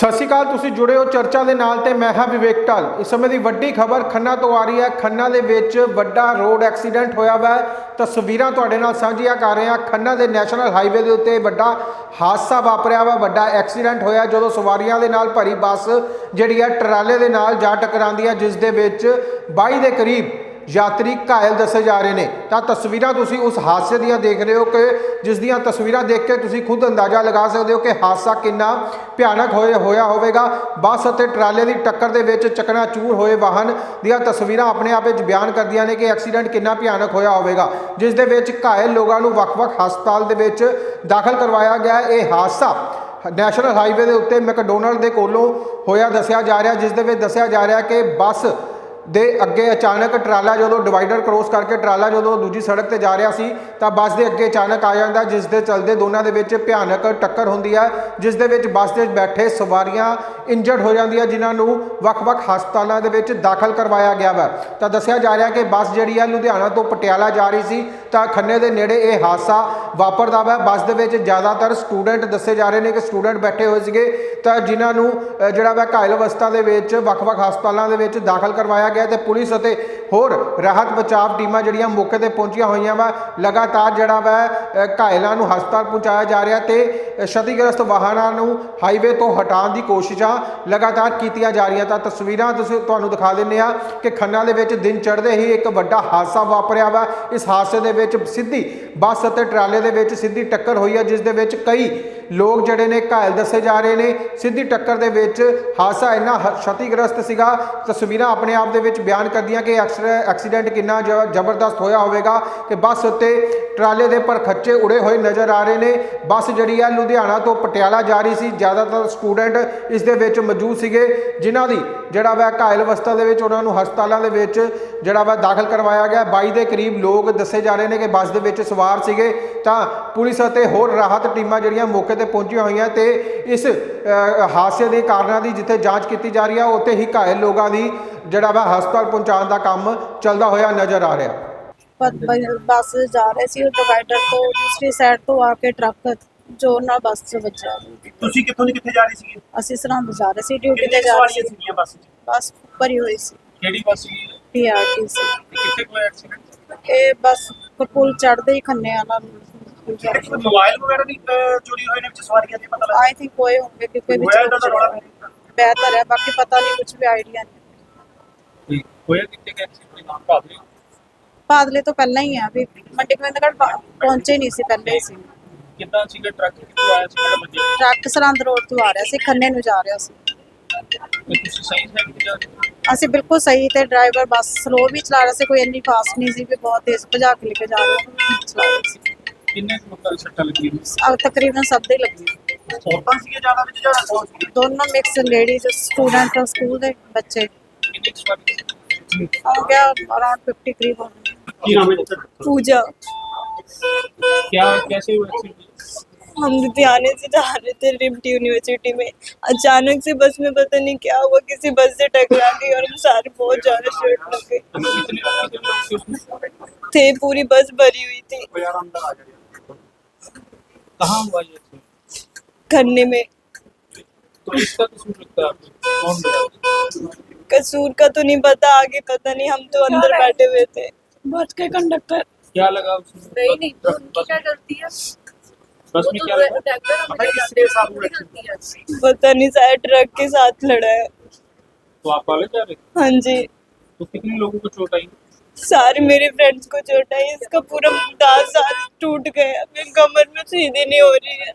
ਸਤਿ ਸ਼੍ਰੀ ਅਕਾਲ, ਤੁਸੀਂ ਜੁੜੇ ਹੋ ਚਰਚਾ ਦੇ ਨਾਲ ਤੇ ਮੈਂ ਹਾਂ ਵਿਵੇਕ ਢਾਲ। ਇਸ ਸਮੇਂ ਦੀ ਵੱਡੀ ਖਬਰ ਖੰਨਾ ਤੋਂ ਆ ਰਹੀ ਹੈ। ਖੰਨਾ ਦੇ ਵਿੱਚ ਵੱਡਾ ਰੋਡ ਐਕਸੀਡੈਂਟ ਹੋਇਆ ਵਾ। ਹੈ। ਤਸਵੀਰਾਂ ਤੁਹਾਡੇ ਨਾਲ ਸਾਂਝੀਆਂ ਕਰ ਰਹੇ ਹਾਂ। ਖੰਨਾ ਦੇ ਨੈਸ਼ਨਲ ਹਾਈਵੇ ਦੇ ਉੱਤੇ ਵੱਡਾ ਹਾਦਸਾ ਵਾਪਰਿਆ ਵਾ। ਵੱਡਾ ਐਕਸੀਡੈਂਟ ਹੋਇਆ ਜਦੋਂ ਸਵਾਰੀਆਂ ਦੇ ਨਾਲ ਭਰੀ ਬੱਸ ਜਿਹੜੀ ਹੈ ਟਰਾਲੇ ਦੇ ਨਾਲ ਜਾ ਟਕਰਾਉਂਦੀ ਹੈ, ਜਿਸ ਦੇ ਵਿੱਚ 22 ਦੇ ਕਰੀਬ ਯਾਤਰੀ ਘਾਇਲ ਦੱਸੇ ਜਾ ਰਹੇ ਨੇ। ਤਾਂ ਤਸਵੀਰਾਂ ਤੁਸੀਂ ਉਸ ਹਾਦਸੇ ਦੀਆਂ ਦੇਖ ਰਹੇ ਹੋ ਕਿ ਜਿਸ ਦੀਆਂ ਤਸਵੀਰਾਂ ਦੇਖ ਕੇ ਤੁਸੀਂ ਖੁਦ ਅੰਦਾਜ਼ਾ ਲਗਾ ਸਕਦੇ ਹੋ ਕਿ ਹਾਦਸਾ ਕਿੰਨਾ ਭਿਆਨਕ ਹੋਏ ਹੋਇਆ ਹੋਵੇਗਾ। ਬੱਸ ਅਤੇ ਟਰਾਲੇ ਦੀ ਟੱਕਰ ਦੇ ਵਿੱਚ ਚਕਨਾਚੂਰ ਹੋਏ ਵਾਹਨ ਦੀਆਂ ਤਸਵੀਰਾਂ ਆਪਣੇ ਆਪ ਵਿੱਚ ਬਿਆਨ ਕਰਦੀਆਂ ਨੇ ਕਿ ਐਕਸੀਡੈਂਟ ਕਿੰਨਾ ਭਿਆਨਕ ਹੋਇਆ ਹੋਵੇਗਾ। ਜਿਸ ਦੇ ਵਿੱਚ ਘਾਇਲ ਲੋਕਾਂ ਨੂੰ ਵੱਖ-ਵੱਖ ਹਸਪਤਾਲ ਦੇ ਵਿੱਚ ਦਾਖਲ ਕਰਵਾਇਆ ਗਿਆ। ਇਹ ਹਾਦਸਾ ਨੈਸ਼ਨਲ ਹਾਈਵੇ ਦੇ ਉੱਤੇ ਮੈਕਡੋਨਲਡ ਦੇ ਕੋਲੋਂ ਹੋਇਆ ਦੱਸਿਆ ਜਾ ਰਿਹਾ, ਜਿਸ ਦੇ ਵਿੱਚ ਦੱਸਿਆ ਜਾ ਰਿਹਾ ਕਿ ਬੱਸ ਦੇ ਅੱਗੇ ਅਚਾਨਕ ਟਰਾਲਾ ਜਦੋਂ ਡਿਵਾਈਡਰ ਕ੍ਰੋਸ ਕਰਕੇ ਟਰਾਲਾ ਜਦੋਂ ਦੂਜੀ ਸੜਕ ਤੇ ਜਾ ਰਿਹਾ ਸੀ, ਤਾਂ ਬੱਸ ਦੇ ਅੱਗੇ ਅਚਾਨਕ ਆ ਜਾਂਦਾ, ਜਿਸ ਦੇ ਚਲਦੇ ਦੋਨਾਂ ਦੇ ਵਿੱਚ ਭਿਆਨਕ ਟੱਕਰ ਹੁੰਦੀ ਹੈ, ਜਿਸ ਦੇ ਵਿੱਚ ਬੱਸ ਦੇ ਬੈਠੇ ਸਵਾਰੀਆਂ ਇੰਜਰਡ ਹੋ ਜਾਂਦੀਆਂ, ਜਿਨ੍ਹਾਂ ਨੂੰ ਵੱਖ-ਵੱਖ ਹਸਪਤਾਲਾਂ ਦੇ ਵਿੱਚ ਦਾਖਲ ਕਰਵਾਇਆ ਗਿਆ ਵਾ। ਤਾਂ ਦੱਸਿਆ ਜਾ ਰਿਹਾ ਕਿ ਬੱਸ ਜਿਹੜੀ ਹੈ, ਲੁਧਿਆਣਾ ਤੋਂ ਪਟਿਆਲਾ ਜਾ ਰਹੀ ਸੀ, ਤਾਂ ਖੰਨੇ ਦੇ ਨੇੜੇ ਇਹ ਹਾਦਸਾ ਵਾਪਰਦਾ ਵਾ। ਬੱਸ ਦੇ ਵਿੱਚ ਜ਼ਿਆਦਾਤਰ ਸਟੂਡੈਂਟ ਦੱਸੇ ਜਾ ਰਹੇ ਨੇ ਕਿ ਸਟੂਡੈਂਟ ਬੈਠੇ ਹੋਏ ਸੀਗੇ, ਤਾਂ ਜਿਨ੍ਹਾਂ ਨੂੰ ਜਿਹੜਾ ਵਾ ਘਾਇਲ ਅਵਸਥਾ ਦੇ ਵਿੱਚ ਵੱਖ-ਵੱਖ ਹਸਪਤਾਲਾਂ ਦੇ ਵਿੱਚ ਦਾਖਲ ਕਰਵਾਇਆ ਗਿਆ। ਤੇ ਪੁਲਿਸ ਅਤੇ ਹੋਰ ਰਾਹਤ ਬਚਾਵ ਟੀਮਾਂ ਜਿਹੜੀਆਂ ਮੌਕੇ ਤੇ ਪਹੁੰਚੀਆਂ ਹੋਈਆਂ ਵਾ, ਲਗਾਤਾਰ ਜਿਹੜਾ ਵਾ ਘਾਇਲਾਂ ਨੂੰ ਹਸਪਤਾਲ ਪਹੁੰਚਾਇਆ ਜਾ ਰਿਹਾ ਤੇ ਅ, ਵਾਹਨਾਂ ਨੂੰ ਹਾਈਵੇ ਤੋਂ ਹਟਾਉਣ ਦੀ ਕੋਸ਼ਿਸ਼ਾਂ ਲਗਾਤਾਰ ਕੀਤੀਆਂ ਜਾ ਰਹੀਆਂ ਤਾਂ ਤਸਵੀਰਾਂ ਤੁਸੀਂ ਤੁਹਾਨੂੰ ਦਿਖਾ ਦਿੰਨੇ ਆ ਕਿ ਖੰਨਾ ਦੇ ਵਿੱਚ ਦਿਨ ਚੜ੍ਹਦੇ ਹੀ ਇੱਕ ਵੱਡਾ ਹਾਦਸਾ ਵਾਪਰਿਆ ਵਾ। ਇਸ ਹਾਦਸੇ ਦੇ ਵਿੱਚ ਸਿੱਧੀ ਬੱਸ ਅਤੇ ਟਰਾਲੇ ਦੇ ਵਿੱਚ ਸਿੱਧੀ ਟੱਕਰ ਹੋਈ ਹੈ ਜਿਸ ਦੇ ਵਿੱਚ ਕਈ ਲੋਕ ਜਿਹੜੇ ਨੇ ਘਾਇਲ ਦੱਸੇ ਜਾ ਰਹੇ ਨੇ। ਸਿੱਧੀ ਟੱਕਰ ਦੇ ਵਿੱਚ ਹਾਦਸਾ ਇੰਨਾ ਹ- ਛਤੀਗ੍ਰਸਤ ਸੀਗਾ। ਤਸਵੀਰਾਂ ਆਪਣੇ ਆਪ ਦੇ ਵਿੱਚ ਬਿਆਨ ਕਰਦੀਆਂ ਕਿ ਐਕਸਰ- ਐਕਸੀਡੈਂਟ ਕਿੰਨਾ ਜ- ਜ਼ਬਰਦਸਤ ਹੋਇਆ ਹੋਵੇਗਾ ਕਿ ਬੱਸ ਉੱਤੇ ਟਰਾਲੇ ਦੇ ਪਰ ਖੱਚੇ ਉੜੇ ਹੋਏ ਨਜ਼ਰ ਆ ਰਹੇ ਨੇ। ਬੱਸ ਜਿਹੜੀ ਹੈ ਲੁਧਿਆਣਾ ਤੋਂ ਪਟਿਆਲਾ ਜਾ ਰਹੀ ਸੀ। ਜ਼ਿਆਦਾਤਰ ਸਟੂਡੈਂਟ ਇਸ ਦੇ ਵਿੱਚ ਮੌਜੂਦ ਸੀਗੇ, ਜਿਨ੍ਹਾਂ ਦੀ ਜਿਹੜਾ ਵਾ ਘਾਇਲ ਅਵਸਥਾ ਦੇ ਵਿੱਚ ਉਹਨਾਂ ਨੂੰ ਹਸਪਤਾਲਾਂ ਦੇ ਵਿੱਚ ਜਿਹੜਾ ਵਾ ਦਾਖਲ ਕਰਵਾਇਆ ਗਿਆ। 22 ਦੇ ਕਰੀਬ ਲੋਕ ਦੱਸੇ ਜਾ ਰਹੇ ਨੇ ਕਿ ਬੱਸ ਦੇ ਵਿੱਚ ਸਵਾਰ ਸੀਗੇ। ਤਾਂ ਪੁਲਿਸ ਅਤੇ ਹੋਰ ਰਾਹਤ ਟੀਮਾਂ ਜਿਹੜੀਆਂ ਮੌਕੇ ਤੇ ਪਹੁੰਚੀਆਂ ਹੋਈਆਂ ਤੇ ਇਸ ਹਾਦਸੇ ਦੇ ਕਾਰਨਾਂ ਦੀ ਜਿੱਥੇ ਜਾਂਚ ਕੀਤੀ ਜਾ ਰਹੀ ਹੈ ਉੱਥੇ ਹੀ ਘਾਇਲ ਲੋਕਾਂ ਦੀ ਜਿਹੜਾ ਵਾ ਹਸਪਤਾਲ ਪਹੁੰਚਾਉਣ ਦਾ ਕੰਮ ਚੱਲਦਾ ਹੋਇਆ ਨਜ਼ਰ ਆ ਰਿਹਾ। ਬੱਸ ਜਾ ਰਹੇ ਸੀ ਡਿਵਾਈਡਰ ਤੋਂ, ਦੂਸਰੀ ਸਾਈਡ ਤੋਂ ਆ ਕੇ ਟਰੱਕ ਜੋਰ ਨਾਲ ਬੱਸ 'ਚ ਵੱਜਾ ਤੁਸੀਂ ਕਿੱਥੋਂ ਦੀ ਕਿੱਥੇ ਜਾ ਰਹੇ ਸੀਗੇ? ਅਸੀਂ ਸਰਹੰਦ ਜਾ ਰਹੇ ਸੀ ਡਿਊਟੀ ਤੇ ਜਾ ਰਹੇ ਸਵਾਰੀਆਂ ਸੀ। ਸੀਗੀਆਂ ਬੱਸ 'ਚ? ਬੱਸ ਭਰੀ ਹੋਈ ਸੀ। ਕਿਹੜੀ ਬੱਸ ਸੀ। ਪੀਆਰਟੀਸੀ ਕਿੱਥੇ ਕੋਈ ਐਕਸੀਡੈਂਟ ਇਹ ਬੱਸ ਪੁਲ ਚੜਦੇ ਹੀ ਖੰਨੇ ਆ ਨਾਲ। ਮੋਬਾਈਲ ਵਗੈਰਾ ਵੀ ਅਹ, ਚੋਰੀ ਹੋਏ ਨੇ ਵਿੱਚ ਸਵਾਰੀਆਂ ਦੇ ਪਤਾ ਲੱਗਾ? ਆਈ ਥਿੰਕ ਹੋਏ ਹੋਣਗੇ ਕਿਉਂਕਿ ਵਿੱਚ ਹੋਇਆ ਤਾਂ ਰੌਲਾ ਨਹੀਂ। ਬਿਹਤਰ ਹੈ ਬਾਕੀ ਪਤਾ ਨਹੀਂ ਕੁਝ ਵੀ ਆਈਡੀਆ ਨਹੀਂ ਹੋਇਆ ਕਿੱਥੇ ਕਿ ਐਕਸੀਡੈਂਟ ਨਾਮ ਭਾਵੇਂ ਬਾਦਲੇ ਤੋਂ ਪਹਿਲਾਂ ਹੀ ਆ ਵੀ ਮੰਡੀ ਗੋਬਿੰਦਗੜ੍ਹ ਪਹੁੰਚੇ ਨਹੀਂ ਸੀ ਪਹਿਲੇ ਹੀ ਸੀ। ਕਿੱਦਾਂ ਸੀਗਾ ਟਰੱਕ ਕਿੱਥੋਂ ਆਇਆ ਸੀ ਕਿਹੜਾ ਵੱਜਿਆ ਟਰੱਕ ਸਰਹੰਦ ਰੋਡ ਤੋਂ ਆ ਰਿਹਾ ਸੀ ਖੰਨੇ ਨੂੰ ਜਾ ਰਿਹਾ ਸੀ ਤੇ ਤੁਸੀਂ ਸਹੀ ਸਾਈਡ ਤੇ ਜਾ ਰਹੇ ਹੋ? ਅਸੀਂ ਬਿਲਕੁਲ ਸਹੀ ਤੇ ਡਰਾਈਵਰ ਬੱਸ ਸਲੋ ਵੀ ਚਲਾ ਰਿਹਾ ਸੀ ਕੋਈ ਇੰਨੀ ਫਾਸਟ ਨਹੀਂ ਸੀ ਵੀ ਬਹੁਤ ਤੇਜ਼ ਭਜਾ ਕੇ ਲੈ ਕੇ ਜਾ ਰਿਹਾ ਸੀ ਚਲਾ ਰਿਹਾ ਸੀ ਕਿੰਨੇ ਕੁ ਲੋਕਾਂ ਦੀ ਸੱਟਾਂ ਲੱਗੀਆਂ ਨੇ? ਅਬ ਤਕਰੀਬਨ ਸਭ ਦੇ ਲੱਗੀ ਔਰਤਾਂ ਸੀਗੇ ਜ਼ਿਆਦਾ ਵਿੱਚ ਜਾਂ ਕੌਣ ਸੀਗੇ ਦੋਨੋਂ ਮਿਕਸ ਲੇਡੀਜ਼ ਸਟੂਡੈਂਟ ਸਕੂਲ ਦੇ ਬੱਚੇ ਕਿੰਨੇ ਕੁ ਸਵਾਰੀ ਸੀ? ਹੋ ਗਿਆ ਅਰਾਊਂਡ 50 ਕਰੀਬ ਹੋਣਗੇ ਕੀ ਨਾਮ ਹੈ ਜੀ पूजा क्या कैसे हुआ एक्सीडेंट हम लुधियाने से जा रहे थे रिम्ट यूनिवर्सिटी में। अचानक से बस में पता नहीं क्या हुआ किसी बस से टकरा गई और हम सारे बहुत ज़्यादा चोट लग लोग थे पूरी बस भरी हुई थी। कहाँ हुआ ये? खन्ने में। तो इसका कसूर लगता है आपको? कौन कसूर का तो नहीं पता आगे पता नहीं हम तो अंदर बैठे हुए थे। बस के कंडक्टर। क्या लगा उसमें? नहीं नहीं तो उनकी क्या गलती है? बस में क्या पता नहीं शायद ट्रक के साथ लड़ा है। तो आप कॉलेज जा रहे? हाँ जी। तो कितने लोगों को चोट आई? सारे मेरे फ्रेंड्स को चोट आई। इसका पूरा दांत सारे टूट गया। मेरी कमर में सीधी नहीं हो रही है।